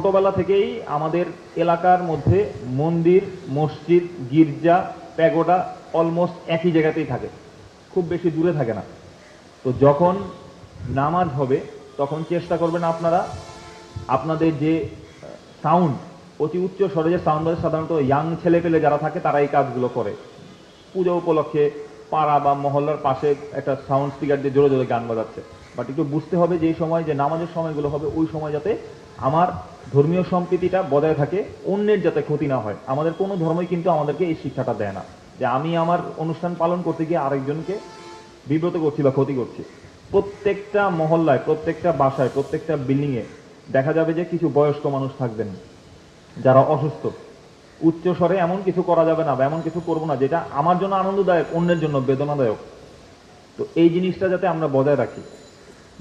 ছোটবেলা থেকেই আমাদের এলাকার মধ্যে মন্দির, মসজিদ, গির্জা, প্যাগোডা অলমোস্ট একই জায়গাতেই থাকে। খুব বেশি দূরে থাকে না। তো যখন নামাজ হবে, তখন চেষ্টা করবেন আপনারা আপনাদের যে সাউন্ড অতি উচ্চ স্বরে যে সাউন্ড বাজে সাধারণত ইয়াং ছেলে পেলে যারা থাকে তারা এই কাজগুলো করে। পুজো উপলক্ষে পাড়া বা মহল্লার পাশে একটা সাউন্ড স্পিকার দিয়ে জোরে জোরে গান বাজাচ্ছে। একটু বুঝতে হবে যে সময়, যে নামাজের সময়গুলো হবে, ওই সময় যাতে আমার ধর্মীয় সম্প্রীতিটা বজায় থাকে, অন্যের যাতে ক্ষতি না হয়। আমাদের কোনো ধর্মই কিন্তু আমাদেরকে এই শিক্ষাটা দেয় না। যে আমি আমার অনুষ্ঠান পালন করতে গিয়ে আরেকজনকে বিব্রত করছি বা ক্ষতি করছি। প্রত্যেকটা মহল্লায়, প্রত্যেকটা বাসায়, প্রত্যেকটা বিল্ডিংয়ে দেখা যাবে যে কিছু বয়স্ক মানুষ থাকবেন, যারা অসুস্থ। উচ্চ স্বরে এমন কিছু করা যাবে না বা এমন কিছু করব না যেটা আমার জন্য আনন্দদায়ক, অন্যের জন্য বেদনাদায়ক। তো এই জিনিসটা যাতে আমরা বজায় রাখি।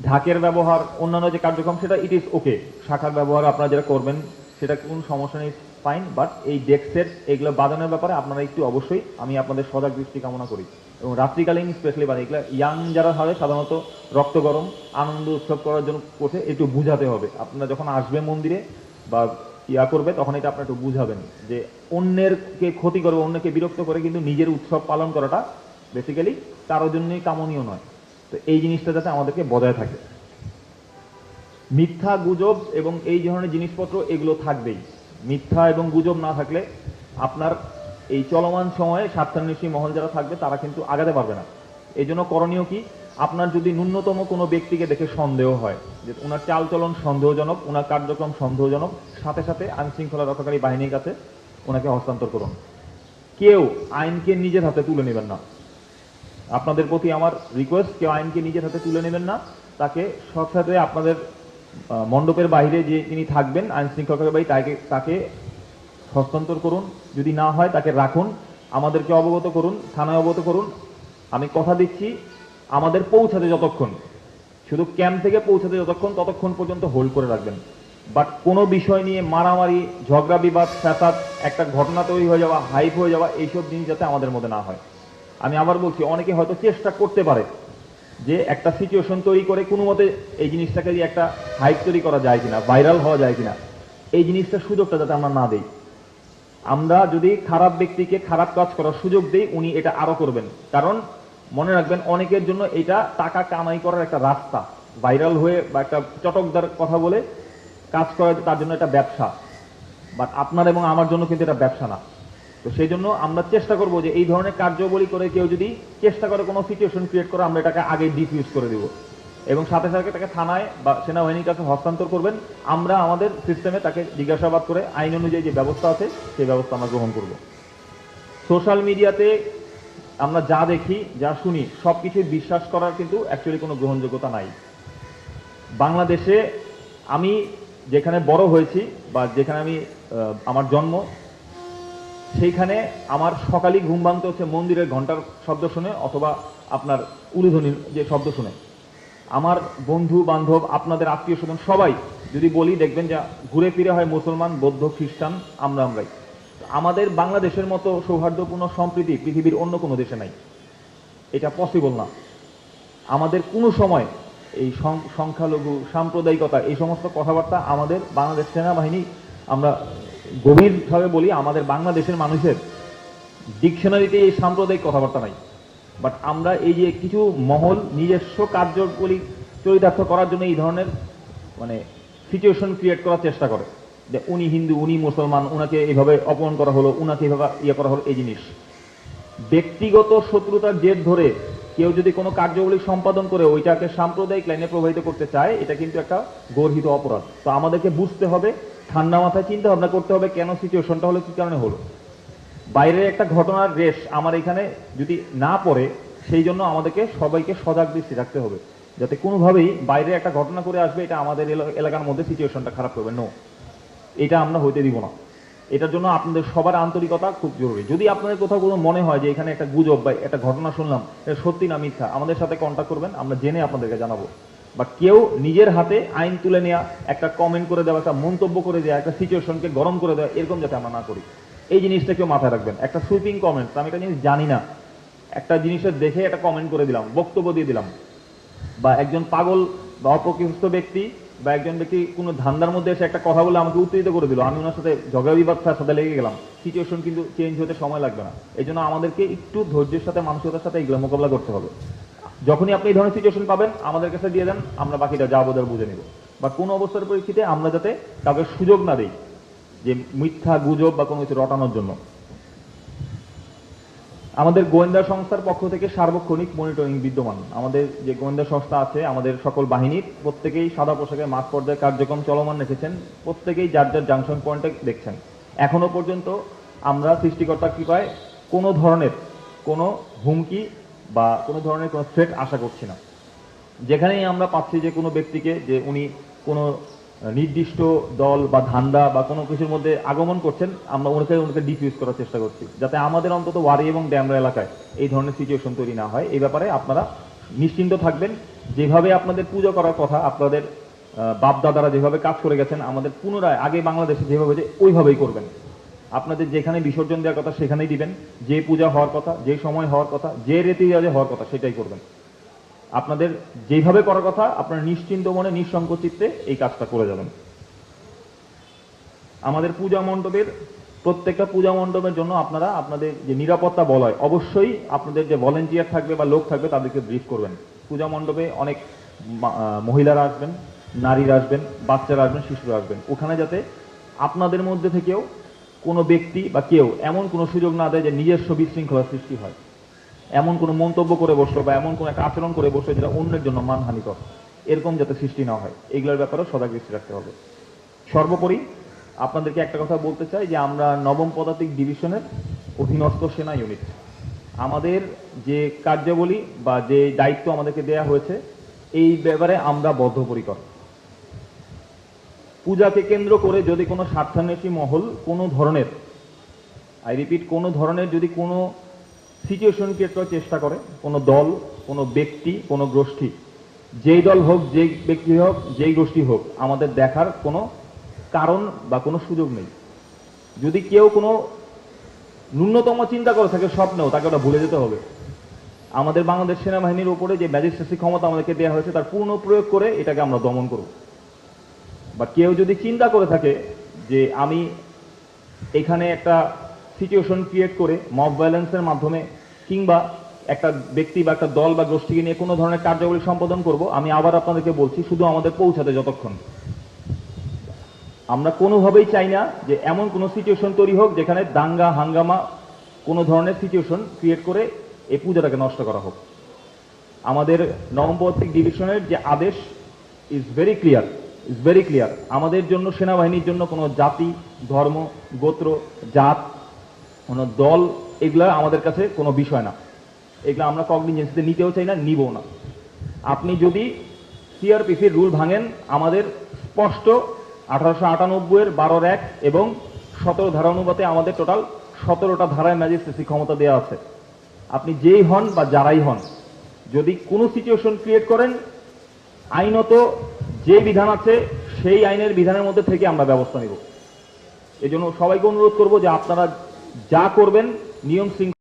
ঢাকের ব্যবহার, অন্যান্য যে কার্যক্রম, সেটা ইট ইজ ওকে শাখার ব্যবহার আপনারা যেটা করবেন, সেটা কোনো সমস্যা নেই ফাইন বাট এই ডেস্কের এগুলো বাজানোর ব্যাপারে আপনারা একটু অবশ্যই আমি আপনাদের সজাগ দৃষ্টি কামনা করি। এবং রাত্রিকালীন স্পেশালি বাজায় এগুলো ইয়াং যারা হয় সাধারণত রক্ত গরম, আনন্দ উৎসব করার জন্য করছে, একটু বুঝাতে হবে। আপনারা যখন আসবে মন্দিরে বা ইয়া করবে, তখন এটা আপনারা একটু বুঝাবেন যে অন্যেরকে ক্ষতি করবে, অন্যকে বিরক্ত করে, কিন্তু নিজের উৎসব পালন করাটা বেসিক্যালি কারোর জন্যই কামনীয় নয়। তো এই জিনিসটা যাতে আমাদেরকে বজায় থাকে। মিথ্যা গুজব এবং এই ধরনের জিনিসপত্র এগুলো থাকবেই। মিথ্যা এবং গুজব না থাকলে আপনার এই চলমান সময়ে স্বার্থান্বেষী মহল যারা থাকবে, তারা কিন্তু আগাতে পারবে না। এই জন্য করণীয় কি? আপনার যদি ন্যূনতম কোনো ব্যক্তিকে দেখে সন্দেহ হয়, যে ওনার চালচলন সন্দেহজনক ওনার কার্যক্রম সন্দেহজনক, সাথে সাথে আইন শৃঙ্খলা রক্ষাকারী বাহিনীর কাছে ওনাকে হস্তান্তর করুন। কেউ আইনকে নিজের হাতে তুলে নেবেন না। আপনাদের প্রতি আমার রিকোয়েস্ট কেউ আইনকে নিজের হাতে তুলে নেবেন না। তাকে সাথে আপনাদের মণ্ডপের বাইরে যে তিনি থাকবেন, আইন শৃঙ্খলা বাহিনী, তাকে তাকে হস্তান্তর করুন। যদি না হয়, তাকে রাখুন। আমাদেরকে অবগত করুন, থানায় অবগত করুন। আমি কথা দিচ্ছি, আমাদের পৌঁছাতে যতক্ষণ। শুধু ক্যাম্প থেকে পৌঁছাতে যতক্ষণ, ততক্ষণ পর্যন্ত হোল্ড করে রাখবেন। বাট কোনো বিষয় নিয়ে মারামারি, ঝগড়া বিবাদ, ফ্যাসাদ, একটা ঘটনা তৈরি হয়ে যাওয়া, হাইপ হয়ে যাওয়া, এইসব জিনিস যাতে আমাদের মধ্যে না হয়। আমি আবার বলছি, অনেকে হয়তো চেষ্টা করতে পারে যে একটা সিচুয়েশন তৈরি করে কোনো মতে এই জিনিসটাকে একটা হাইপ তৈরি করা যায় কিনা ভাইরাল হওয়া যায় কিনা। এই জিনিসটার সুযোগটা যাতে আমরা না দেই। আমরা যদি খারাপ ব্যক্তিকে খারাপ কাজ করার সুযোগ দিই, উনি এটা আরও করবেন। কারণ মনে রাখবেন, অনেকের জন্য এটা টাকা কামাই করার একটা রাস্তা। ভাইরাল হয়ে বা একটা চটকদার কথা বলে কাজ করা তার জন্য একটা ব্যবসা। বাট আপনার এবং আমার জন্য কিন্তু এটা ব্যবসা না। তো সেই জন্য আমরা চেষ্টা করব যে এই ধরনের কার্যবলী করে কেউ যদি চেষ্টা করে কোনো সিচুয়েশন ক্রিয়েট করে আমরা এটাকে আগে ডিফিউজ করে দিব। এবং সাথে সাথে তাকে থানায় বা সেনাবাহিনীর কাছে হস্তান্তর করবেন। আমরা আমাদের সিস্টেমে তাকে জিজ্ঞাসাবাদ করে আইন অনুযায়ী যে ব্যবস্থা আছে, সেই ব্যবস্থা আমরা গ্রহণ করব। সোশ্যাল মিডিয়াতে আমরা যা দেখি, যা শুনি সব কিছুই বিশ্বাস করার কিন্তু অ্যাকচুয়ালি কোনো গ্রহণযোগ্যতা নাই। বাংলাদেশে আমি যেখানে বড় হয়েছি বা যেখানে আমি আমার জন্ম সেইখানে আমার সকালই ঘুম ভাঙতে হচ্ছে মন্দিরের ঘণ্টার শব্দ শুনে অথবা আপনার উলুধ্বনির যে শব্দ শুনে। আমার বন্ধু, বান্ধব, আপনাদের আত্মীয় স্বজন সবাই যদি বলি দেখবেন যে ঘুরে ফিরে হয় মুসলমান, বৌদ্ধ, খ্রিস্টান, আমরা আমরাই। আমাদের বাংলাদেশের মতো সৌহার্দ্যপূর্ণ সম্প্রীতি পৃথিবীর অন্য কোনো দেশে নাই। এটা পসিবল না। আমাদের কোনো সময় এই সংখ্যালঘু, সাম্প্রদায়িকতা, এই সমস্ত কথাবার্তা আমাদের বাংলাদেশ সেনাবাহিনী আমরা গভীরভাবে বলি, আমাদের বাংলাদেশের মানুষের ডিকশনারিতে এই সাম্প্রদায়িক কথাবার্তা নাই। বাট আমরা এই যে কিছু মহল, নিজস্ব কার্যগুলি চরিতার্থ করার জন্য এই ধরনের মানে সিচুয়েশন ক্রিয়েট করার চেষ্টা করে। যে উনি হিন্দু, উনি মুসলমান, উনাকে এইভাবে অপমান করা হলো, উনাকে এইভাবে ইয়ে করা হলো, এই জিনিস। ব্যক্তিগত শত্রুতার জেদ ধরে কেউ যদি কোনো কার্যবলী সম্পাদন করে, ওইটাকে সাম্প্রদায়িক লাইনে প্রবাহিত করতে চায়, এটা কিন্তু একটা গর্হিত অপরাধ। তো আমাদেরকে বুঝতে হবে ঠান্ডা মাথায় চিন্তা ভাবনা করতে হবে কেন সিচুয়েশনটা হলো, কি কারণে হলো? বাইরের একটা ঘটনার রেশ আমার এখানে যদি না পড়ে, সেই জন্য আমাদেরকে সবাইকে সজাগ দৃষ্টি রাখতে হবে। যাতে কোনোভাবেই বাইরে একটা ঘটনা করে আসবে, এটা আমাদের এলা- এলাকার মধ্যে সিচুয়েশনটা খারাপ করবে। নো এটা আমরা হইতে দিব না। এটার জন্য আপনাদের সবার আন্তরিকতা খুব জরুরি। যদি আপনাদের কোথাও কোনো মনে হয় যে এখানে একটা গুজব বা একটা ঘটনা শুনলাম, এটা সত্যি না মিথ্যা, আমাদের সাথে কন্ট্যাক্ট করবেন, আমরা জেনে আপনাদেরকে জানাব। বা কেউ নিজের হাতে আইন তুলে নেওয়া একটা কমেন্ট করে দেওয়া, একটা মন্তব্য করে দেওয়া একটা সিচুয়েশনকে গরম করে দেওয়া, এরকম যাতে আমরা না করি। এই জিনিসটা কেউ মাথায় রাখবেন। একটা সুইপিং কমেন্ট আমি একটা জিনিস জানি না। একটা জিনিসের দেখে একটা কমেন্ট করে দিলাম, বক্তব্য দিয়ে দিলাম। বা একজন পাগল বা অপকৃষ্ট ব্যক্তি বা একজন ব্যক্তি কোনো ধান্দার মধ্যে এসে একটা কথা বলে আমাকে উত্তেজিত করে দিল। আমি ওনার সাথে ঝগড়া বিবাদ তার সাথে লেগে গেলাম। সিচুয়েশন কিন্তু চেঞ্জ হতে সময় লাগবে না। এই আমাদেরকে একটু ধৈর্যের সাথে, মানসিকতার সাথে এগুলো মোকাবিলা করতে হবে। যখনই আপনি এই ধরনের সিচুয়েশন পাবেন, আমাদের কাছে দিয়ে দেন, আমরা বাকিটা যা বোধ বুঝে নিব। বা কোনো অবস্থার পরিস্থিতিতে আমরা যাতে কাউকে সুযোগ না দিই যে মিথ্যা গুজব বা কোনো কিছু রটানোর জন্য। আমাদের গোয়েন্দা সংস্থার পক্ষ থেকে সার্বক্ষণিক মনিটরিং বিদ্যমান। আমাদের যে গোয়েন্দা সংস্থা আছে, আমাদের সকল বাহিনীর প্রত্যেকেই সাদা পোশাকে মাঠ পর্যায়ে কার্যক্রম চলমান রেখেছেন, প্রত্যেকেই যার যার জাংশন পয়েন্টে দেখছেন। এখনও পর্যন্ত আমরা সৃষ্টিকর্তা কৃপায় কোনো ধরনের কোনো হুমকি বা কোনো ধরনের কোনো থ্রেট আশা করছি না। যেখানেই আমরা পাচ্ছি যে কোনো ব্যক্তিকে, যে উনি কোনো নির্দিষ্ট দল বা ধান্দা বা কোনো কিছুর মধ্যে আগমন করছেন, আমরা ওনাকে ওনাকে ডিফিউজ করার চেষ্টা করছি। যাতে আমাদের অন্তত ওয়ারি এবং ড্যামরা এলাকায় এই ধরনের সিচুয়েশন তৈরি না হয়। এই ব্যাপারে আপনারা নিশ্চিন্ত থাকবেন। যেভাবে আপনাদের পুজো করার কথা, আপনাদের বাপ দাদারা যেভাবে কাজ করে গেছেন, আমাদের পুনরায় আগে বাংলাদেশে যেভাবে যে ওইভাবেই করবেন। আপনাদের যেখানে বিসর্জন দেওয়ার কথা সেখানেই দিবেন। যে পূজা হওয়ার কথা, যে সময় হওয়ার কথা, যে রীতি রেওয়াজে হওয়ার কথা সেটাই করবেন। আপনাদের যেভাবে করার কথা আপনারা নিশ্চিন্ত মনে, নিঃসংকোচ চিত্তে এই কাজটা করে যাবেন। আমাদের পূজা মণ্ডপের, প্রত্যেকটা পূজা মণ্ডপের জন্য আপনারা আপনাদের যে নিরাপত্তা বলয় অবশ্যই আপনাদের যে ভলেন্টিয়ার থাকবে বা লোক থাকবে তাদেরকে ব্রিফ করবেন। পূজা মণ্ডপে অনেক মহিলারা আসবেন, নারীরা আসবেন, বাচ্চারা আসবেন, শিশুরা আসবেন। ওখানে যাতে আপনাদের মধ্যে থেকেও কোনো ব্যক্তি বা কেউ এমন কোনো সুযোগ না দেয় যে নিজস্ব বিশৃঙ্খলা সৃষ্টি হয়। এমন কোনো মন্তব্য করে বসল বা এমন কোনো একটা আচরণ করে বসল যেটা অন্যের জন্য মানহানিকর। এরকম যাতে সৃষ্টি না হয়, এগুলোর ব্যাপারেও সজাগ দৃষ্টি রাখতে হবে। সর্বোপরি আপনাদেরকে একটা কথা বলতে চাই যে আমরা নবম পদাতিক ডিভিশনের অধীনস্থ সেনা ইউনিট। আমাদের যে কার্যাবলী বা যে দায়িত্ব আমাদেরকে দেয়া হয়েছে, এই ব্যাপারে আমরা বদ্ধপরিকর। পূজাকে কেন্দ্র করে যদি কোনো স্বার্থান্বেষী মহল কোনো ধরনের আই রিপিট কোনো ধরনের যদি কোনো সিচুয়েশন ক্রিয়েট চেষ্টা করে, কোনো দল, কোনো ব্যক্তি, কোনো গোষ্ঠী, যেই দল হোক, যেই ব্যক্তি হোক, যেই গোষ্ঠী হোক, আমাদের দেখার কোনো কারণ বা কোনো সুযোগ নেই। যদি কেউ কোনো ন্যূনতম চিন্তা করে থাকে, স্বপ্নেও, তাকে ওটা ভুলে যেতে হবে। আমাদের বাংলাদেশ সেনাবাহিনীর উপরে যে ম্যাজিস্ট্রেসি ক্ষমতা আমাদেরকে দেওয়া হয়েছে, তার পূর্ণ প্রয়োগ করে এটাকে আমরা দমন করব। বা কেউ যদি চিন্তা করে থাকে যে আমি এখানে একটা সিচুয়েশন ক্রিয়েট করে মব ব্যালেন্সের মাধ্যমে কিংবা একটা ব্যক্তি বা একটা দল বা গোষ্ঠীকে নিয়ে কোনো ধরনের কার্যাবলী সম্পাদন করব, আমি আবার আপনাদেরকে বলছি শুধু আমাদের পৌঁছাতে যতক্ষণ। আমরা কোনোভাবেই চাই না যে এমন কোনো সিচুয়েশন তৈরি হোক যেখানে দাঙ্গা, হাঙ্গামা কোনো ধরনের সিচুয়েশন ক্রিয়েট করে এই পূজাটাকে নষ্ট করা হোক। আমাদের নবমপত্রিক ডিভিশনের যে আদেশ is very clear is very clear আমাদের জন্য, সেনাবাহিনীর জন্য কোনো জাতি, ধর্ম, গোত্র, জাত, কোনো দল, এগুলা আমাদের কাছে কোনো বিষয় না। এগুলো আমরা কগনিজেন্সিতে নিতেও চাই না, নিবও না। আপনি যদি সিআরপিসির রুল ভাঙেন, আমাদের স্পষ্ট আঠারোশো আটানব্বই এর বারোর এক এবং সতেরো ধারা অনুপাতে আমাদের টোটাল সতেরোটা ধারায় ম্যাজিস্ট্রেসি ক্ষমতা দেওয়া আছে। আপনি যেই হন বা যারাই হন, যদি কোনো সিচুয়েশন ক্রিয়েট করেন, আইনত যে বিধান আছে, সেই আইনের বিধানের মধ্যে থেকে আমরা ব্যবস্থা নেব। এজন্য সবাইকে অনুরোধ করব যে আপনারা যা করবেন, নিয়ম শৃঙ্খলা